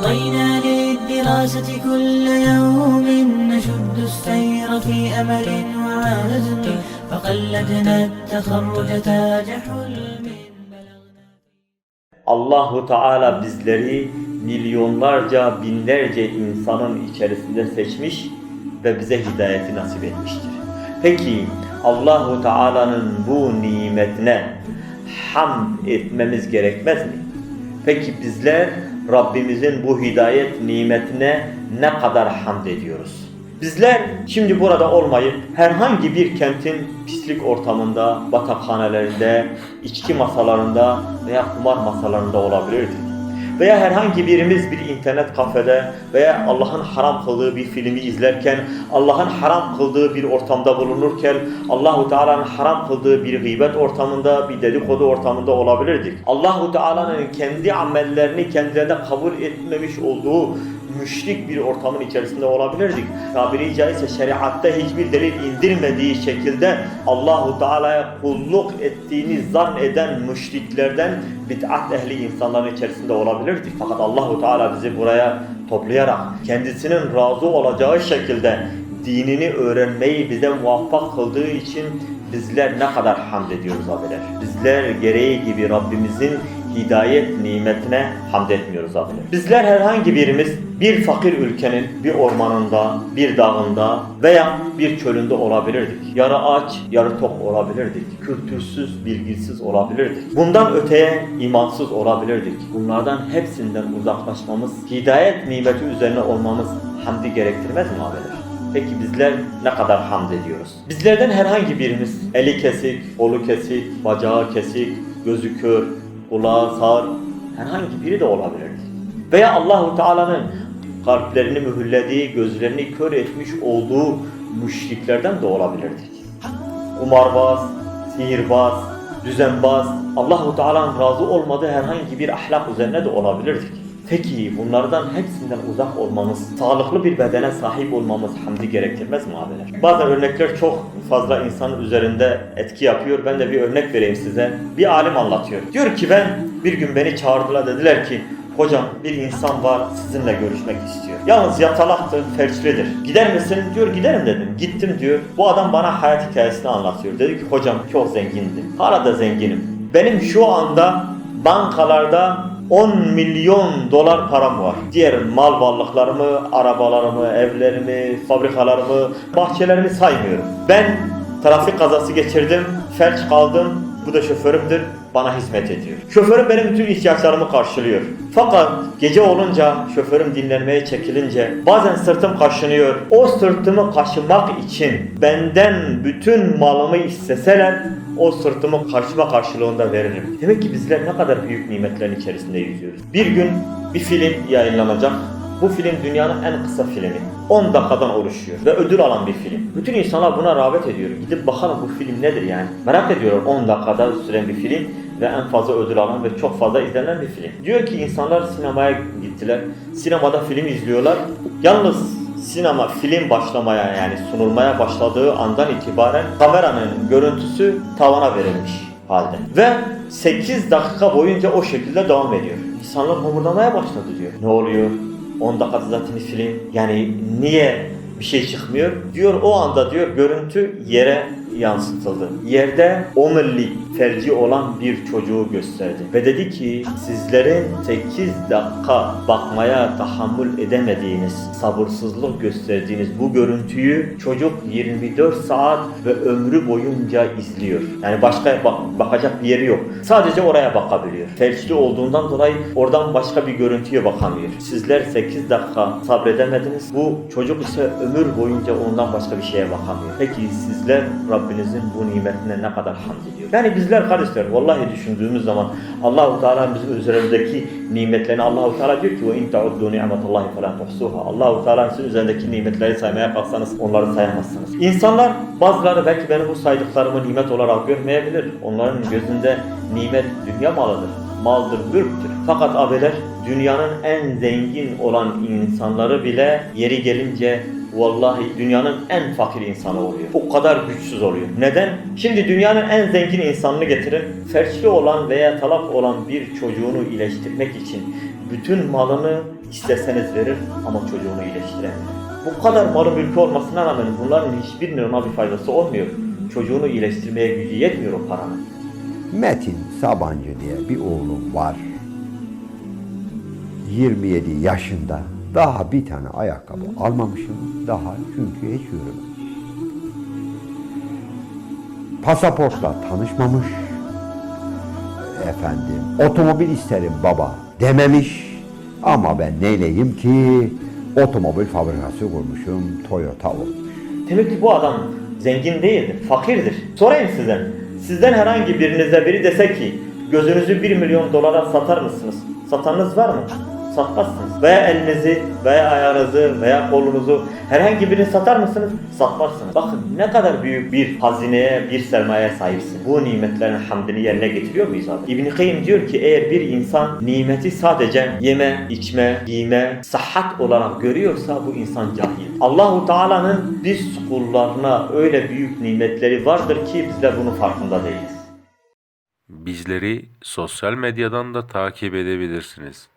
مضينا للدراسة كل يوم نشد السير في أمل وعزم فقلدنا التخرج تاج حلم بلغنا Allahu Teala bizleri milyonlarca, binlerce insanın içerisinde seçmiş ve bize hidayeti nasip etmiştir. Peki Allahu Teala'nın bu nimetine hamd etmemiz gerekmez mi? Peki bizler Rabbimizin bu hidayet nimetine ne kadar hamd ediyoruz? Bizler şimdi burada olmayıp herhangi bir kentin pislik ortamında, batakhanelerinde, içki masalarında veya kumar masalarında olabilirdik. Veya herhangi birimiz bir internet kafede veya Allah'ın haram kıldığı bir filmi izlerken, Allah'ın haram kıldığı bir ortamda bulunurken, Allahu Teala'nın haram kıldığı bir gıybet ortamında, bir dedikodu ortamında olabilirdik. Allahu Teala'nın kendi amellerini kendilerine kabul etmemiş olduğu müşrik bir ortamın içerisinde olabilirdik. Tabiri caizse şeriatta hiçbir delil indirmediği şekilde Allahu Teala'ya kulluk ettiğini zan eden müşriklerden bid'at ehli insanların içerisinde olabilirdik. Fakat Allahu Teala bizi buraya toplayarak kendisinin razı olacağı şekilde dinini öğrenmeyi bize muvaffak kıldığı için bizler ne kadar hamd ediyoruz abiler. Bizler gereği gibi Rabbimizin hidayet nimetine hamd etmiyoruz abiler. Bizler herhangi birimiz bir fakir ülkenin bir ormanında, bir dağında veya bir çölünde olabilirdik. Yarı aç, yarı tok olabilirdik. Kültürsüz, bilgisiz olabilirdik. Bundan öteye imansız olabilirdik. Bunlardan hepsinden uzaklaşmamız, hidayet nimeti üzerine olmamız hamdi gerektirmez mi abiler? Peki bizler ne kadar hamd ediyoruz? Bizlerden herhangi birimiz eli kesik, kolu kesik, bacağı kesik, gözü kör, kulağı sağır herhangi biri de olabilirdi. Veya Allahu Teala'nın kalplerini mühürlediği, gözlerini kör etmiş olduğu müşriklerden de olabilirdik. Kumarbaz, sihirbaz, düzenbaz, Allahu Teala'nın razı olmadığı herhangi bir ahlak üzerine de olabilirdik. Peki bunlardan hepsinden uzak olmamız, sağlıklı bir bedene sahip olmamız hamdi gerektirmez mi abiler? Bazı örnekler çok fazla insanın üzerinde etki yapıyor. Ben de bir örnek vereyim size. Bir alim anlatıyor. Diyor ki ben bir gün beni çağırdılar dediler ki Hocam bir insan var sizinle görüşmek istiyor. Yalnız yatalaktır, felçlidir. Gider misin? Diyor giderim dedim. Gittim diyor. Bu adam bana hayat hikayesini anlatıyor. Dedi ki hocam çok zengindim. Hala da zenginim. Benim şu anda bankalarda 10 milyon dolar param var. Diğer mal varlıklarımı, arabalarımı, evlerimi, fabrikalarımı, bahçelerimi saymıyorum. Ben trafik kazası geçirdim, felç kaldım. Bu da şoförümdür, bana hizmet ediyor. Şoförüm benim bütün ihtiyaçlarımı karşılıyor. Fakat gece olunca şoförüm dinlenmeye çekilince bazen sırtım kaşınıyor. O sırtımı kaşımak için benden bütün malımı isteseler o sırtımı karşıma karşılığında veririm. Demek ki bizler ne kadar büyük nimetlerin içerisinde yüzüyoruz. Bir gün bir film yayınlanacak. Bu film dünyanın en kısa filmi. 10 dakikadan oluşuyor ve ödül alan bir film. Bütün insanlar buna rağbet ediyor. Gidip bakalım bu film nedir yani. Merak ediyorlar 10 dakikada süren bir film ve en fazla ödül alan ve çok fazla izlenen bir film. Diyor ki insanlar sinemaya gittiler. Sinemada film izliyorlar. Yalnız sinema film başlamaya yani sunulmaya başladığı andan itibaren kameranın görüntüsü tavana verilmiş halde. Ve 8 dakika boyunca o şekilde devam ediyor. İnsanlar homurdamaya başladı diyor. Ne oluyor? 10 dakikada zaten film. Yani niye bir şey çıkmıyor? Diyor o anda diyor görüntü yere yansıtıldı. Yerde omurilik felci olan bir çocuğu gösterdi. Ve dedi ki sizlerin 8 dakika bakmaya tahammül edemediğiniz, sabırsızlık gösterdiğiniz bu görüntüyü çocuk 24 saat ve ömrü boyunca izliyor. Yani başka bak- bakacak bir yeri yok. Sadece oraya bakabiliyor. Felçli olduğundan dolayı oradan başka bir görüntüye bakamıyor. Sizler 8 dakika sabredemediniz. Bu çocuk ise ömür boyunca ondan başka bir şeye bakamıyor. Peki sizler Rabbinizin bu nimetine ne kadar hamd ediyor? Yani bizler kardeşler vallahi düşündüğümüz zaman Allahu Teala bizim üzerimizdeki nimetlerini Allahu Teala diyor ki ve in ta'uddu ni'metallahi fela tuhsuha. Allahu Teala sizin üzerindeki nimetleri saymaya kalksanız onları sayamazsınız. İnsanlar bazıları belki benim bu saydıklarımı nimet olarak görmeyebilir. Onların gözünde nimet dünya malıdır maldır, mülktür. Fakat abiler dünyanın en zengin olan insanları bile yeri gelince vallahi dünyanın en fakir insanı oluyor. O kadar güçsüz oluyor. Neden? Şimdi dünyanın en zengin insanını getirin. Felçli olan veya talak olan bir çocuğunu iyileştirmek için bütün malını isteseniz verir ama çocuğunu iyileştiremez. Bu kadar malı mülkü olmasına rağmen bunların hiçbirinin ona bir faydası olmuyor. Çocuğunu iyileştirmeye gücü yetmiyor o paranın. Metin Sabancı diye bir oğlum var. 27 yaşında. Daha bir tane ayakkabı almamışım. Daha çünkü hiç yürümemiş. Pasaportla tanışmamış. Efendim, otomobil isterim baba dememiş. Ama ben neyleyim ki otomobil fabrikası kurmuşum, Toyota olmuş. Demek bu adam zengin değildir, fakirdir. Sorayım sizden. Sizden herhangi birinize biri dese ki gözünüzü 1 milyon dolara satar mısınız? Satanınız var mı? Satmazsınız. Veya elinizi, veya ayağınızı, veya kolunuzu herhangi birini satar mısınız? Satmazsınız. Bakın ne kadar büyük bir hazineye, bir sermayeye sahipsin. Bu nimetlerin hamdini yerine getiriyor muyuz abi? İbn-i Kayyim diyor ki eğer bir insan nimeti sadece yeme, içme, giyme, sıhhat olarak görüyorsa bu insan cahil. Allahu Teala'nın biz kullarına öyle büyük nimetleri vardır ki bizler bunun farkında değiliz. Bizleri sosyal medyadan da takip edebilirsiniz.